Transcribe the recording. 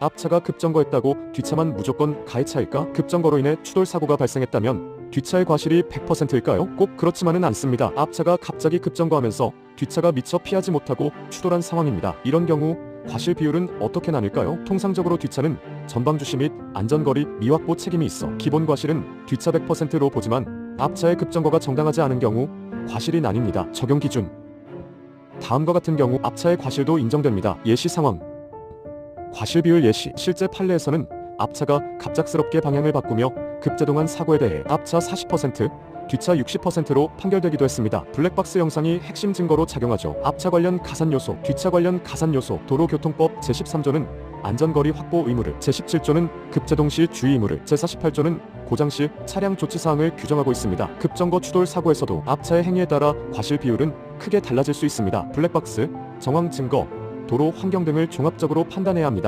앞차가 급정거했다고 뒷차만 무조건 가해차일까? 급정거로 인해 추돌 사고가 발생했다면 뒷차의 과실이 100%일까요? 꼭 그렇지만은 않습니다. 앞차가 갑자기 급정거하면서 뒷차가 미처 피하지 못하고 추돌한 상황입니다. 이런 경우 과실 비율은 어떻게 나뉠까요? 통상적으로 뒷차는 전방 주시 및 안전거리 미확보 책임이 있어 기본 과실은 뒷차 100%로 보지만 앞차의 급정거가 정당하지 않은 경우 과실이 나뉩니다. 적용 기준 다음과 같은 경우 앞차의 과실도 인정됩니다. 예시 상황 과실 비율 예시 실제 판례에서는 앞차가 갑작스럽게 방향을 바꾸며 급제동한 사고에 대해 앞차 40%, 뒷차 60%로 판결되기도 했습니다. 블랙박스 영상이 핵심 증거로 작용하죠. 앞차 관련 가산 요소, 뒷차 관련 가산 요소, 도로교통법 제13조는 안전거리 확보 의무를, 제17조는 급제동 시 주의 의무를, 제48조는 고장 시 차량 조치 사항을 규정하고 있습니다. 급정거 추돌 사고에서도 앞차의 행위에 따라 과실 비율은 크게 달라질 수 있습니다. 블랙박스, 정황 증거, 도로 환경 등을 종합적으로 판단해야 합니다.